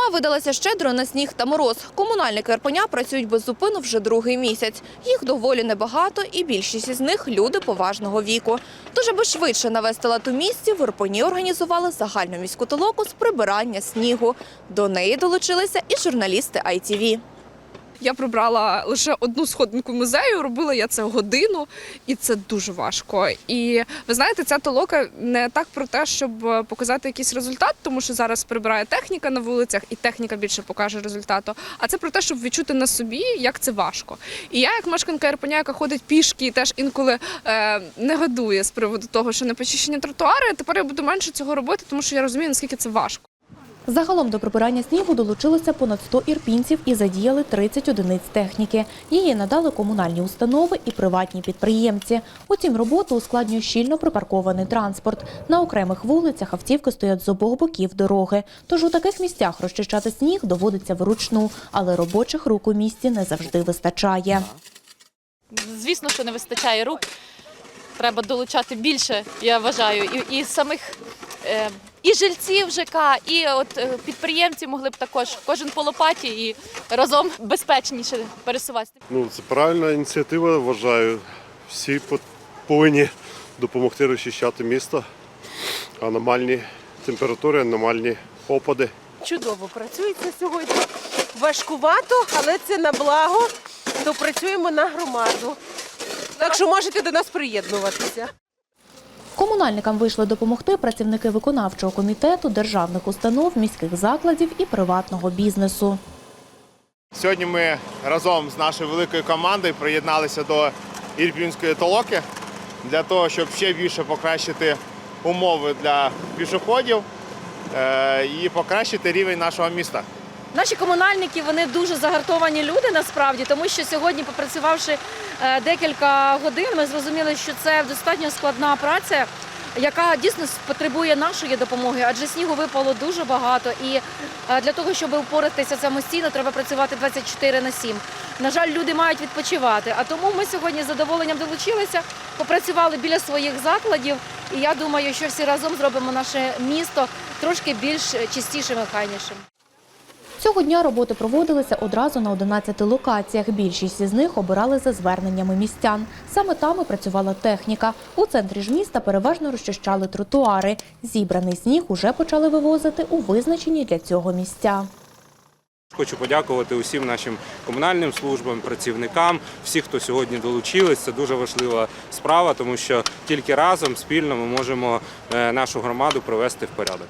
Зима видалася щедро на сніг та мороз. Комунальники Ірпеня працюють без зупину вже другий місяць. Їх доволі небагато, і більшість із них – люди поважного віку. Тож, аби швидше навести лад у місті, в організували загальну міську толоку з прибирання снігу. До неї долучилися і журналісти ITV. Я прибрала лише одну сходинку музею, робила я це годину, і це дуже важко. І ви знаєте, ця толока не так про те, щоб е, показати якийсь результат, тому що зараз прибирає техніка на вулицях, і техніка більше покаже результату. А це про те, щоб відчути на собі, як це важко. І я, як мешканка Ірпеня, яка ходить пішки, і теж інколи е, негодує з приводу того, що не почищені тротуари. Тепер я буду менше цього робити, тому що я розумію, наскільки це важко. Загалом до прибирання снігу долучилося понад 100 ірпінців і задіяли 30 одиниць техніки. Її надали комунальні установи і приватні підприємці. Утім, роботу ускладнює щільно припаркований транспорт. На окремих вулицях автівки стоять з обох боків дороги. Тож у таких місцях розчищати сніг доводиться вручну, але робочих рук у місті не завжди вистачає. Звісно, що не вистачає рук. Треба долучати більше, я вважаю, і, і самих е, і жильців ЖК, і от е, підприємці могли б також кожен по лопаті і разом безпечніше пересуватися. Ну, це правильна ініціатива, вважаю. Всі по- повинні допомогти розчищати місто. Аномальні температури, аномальні опади. Чудово працюється сьогодні. Важкувато, але це на благо, то працюємо на громаду. Так що можете до нас приєднуватися. Комунальникам вийшли допомогти працівники виконавчого комітету, державних установ, міських закладів і приватного бізнесу. Сьогодні ми разом з нашою великою командою приєдналися до Ірпінської толоки для того, щоб ще більше покращити умови для пішоходів е, і покращити рівень нашого міста. Наші комунальники вони дуже загартовані люди насправді, тому що сьогодні, попрацювавши декілька годин, ми зрозуміли, що це достатньо складна праця, яка дійсно потребує нашої допомоги, адже снігу випало дуже багато. І е, для того, щоб впоратися самостійно, треба працювати 24 на 7. На жаль, люди мають відпочивати. А тому ми сьогодні з задоволенням долучилися, попрацювали біля своїх закладів. І я думаю, що всі разом зробимо наше місто трошки більш чистішим і хайнішим. Цього дня роботи проводилися одразу на 11 локаціях. Більшість із них обирали за зверненнями містян. Саме там і працювала техніка. У центрі ж міста переважно розчищали тротуари. Зібраний сніг уже почали вивозити у визначені для цього місця. Хочу подякувати усім нашим комунальним службам, працівникам, всіх, хто сьогодні долучились. Це дуже важлива справа, тому що тільки разом спільно ми можемо е, нашу громаду привести в порядок.